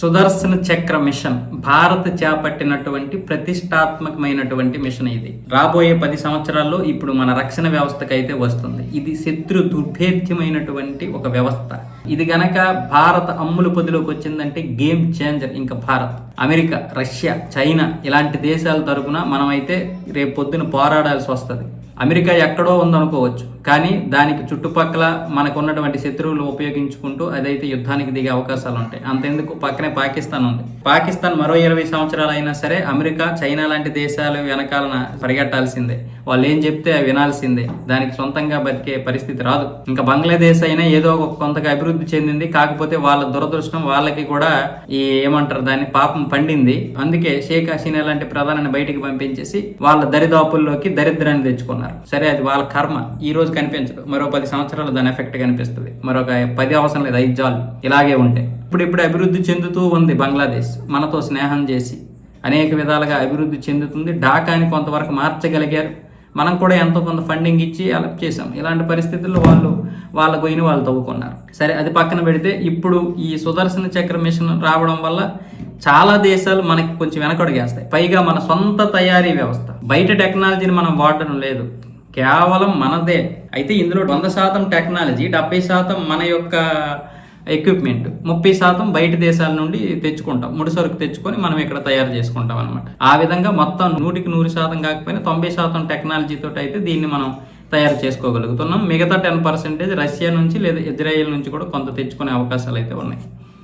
సుదర్శన చక్ర మిషన్ భారత్ చేపట్టినటువంటి ప్రతిష్టాత్మకమైనటువంటి మిషన్ ఇది. రాబోయే పది సంవత్సరాల్లో ఇప్పుడు మన రక్షణ వ్యవస్థకు అయితే వస్తుంది. ఇది శత్రు దుర్భేద్యమైనటువంటి ఒక వ్యవస్థ. ఇది గనక భారత అమ్ముల పొదిలోకి వచ్చిందంటే గేమ్ చేంజర్ ఇంకా భారత్. అమెరికా రష్యా చైనా ఇలాంటి దేశాల తరపున మనమైతే రేపు పొద్దున పోరాడాల్సి వస్తుంది. అమెరికా ఎక్కడో ఉందనుకోవచ్చు. కానీ దానికి చుట్టుపక్కల మనకు ఉన్నటువంటి శత్రువులు ఉపయోగించుకుంటూ అదైతే యుద్ధానికి దిగే అవకాశాలు ఉంటాయి అంతెందుకు పక్కనే పాకిస్తాన్ ఉంది పాకిస్తాన్ మరో ఇరవై సంవత్సరాలు అయినా సరే అమెరికా చైనా లాంటి దేశాలు వెనకాలన పరిగెట్టాల్సిందే. వాళ్ళు ఏం చెప్తే అవి వినాల్సిందే. దానికి సొంతంగా బతికే పరిస్థితి రాదు. ఇంకా బంగ్లాదేశ్ అయినా ఏదో ఒక కొంతగా అభివృద్ధి చెందింది. కాకపోతే వాళ్ళ దురదృష్టం వాళ్ళకి కూడా ఈ ఏమంటారు దాన్ని పాపం పండింది. అందుకే షేక్ హసీనా లాంటి ప్రధానాన్ని బయటికి పంపించేసి వాళ్ళ దరిదాపుల్లోకి దరిద్రాన్ని తెచ్చుకున్నారు. సరే అది వాళ్ళ కర్మ. ఈ రోజు కనిపించదు. మరో పది సంవత్సరాలు దాని ఎఫెక్ట్ కనిపిస్తుంది. మరొక పది అవసరం లేదు. ఐదు జాలు ఇలాగే ఉంటాయి ఇప్పుడు ఇప్పుడు అభివృద్ధి చెందుతూ ఉంది బంగ్లాదేశ్. మనతో స్నేహం చేసి అనేక విధాలుగా అభివృద్ధి చెందుతుంది. ఢాకాని కొంతవరకు మార్చగలిగారు. మనం కూడా ఎంతో కొంత ఫండింగ్ ఇచ్చి హెల్ప్ చేసాం ఇలాంటి పరిస్థితుల్లో వాళ్ళు వాళ్ళ గొయ్యిని వాళ్ళు తవ్వుకున్నారు. సరే అది పక్కన పెడితే ఇప్పుడు ఈ సుదర్శన చక్ర మిషన్ రావడం వల్ల చాలా దేశాలు మనకి కొంచెం వెనకడుగేస్తాయి. పైగా మన సొంత తయారీ వ్యవస్థ. బయట టెక్నాలజీని మనం వాడడం లేదు. కేవలం మనదే. అయితే ఇందులో వంద శాతం టెక్నాలజీ డెబ్బై శాతం మన యొక్క ఎక్విప్మెంట్. ముప్పై శాతం బయట దేశాల నుండి తెచ్చుకుంటాం. ముడి సరుకు తెచ్చుకొని మనం ఇక్కడ తయారు చేసుకుంటాం అనమాట ఆ విధంగా మొత్తం నూటికి నూరు శాతం కాకపోయినా తొంభై శాతం టెక్నాలజీతో అయితే దీన్ని మనం తయారు చేసుకోగలుగుతున్నాం. మిగతా టెన్ పర్సెంటేజ్ రష్యా నుంచి లేదా ఇజ్రాయెల్ నుంచి కూడా కొంత తెచ్చుకునే అవకాశాలు అయితే ఉన్నాయి.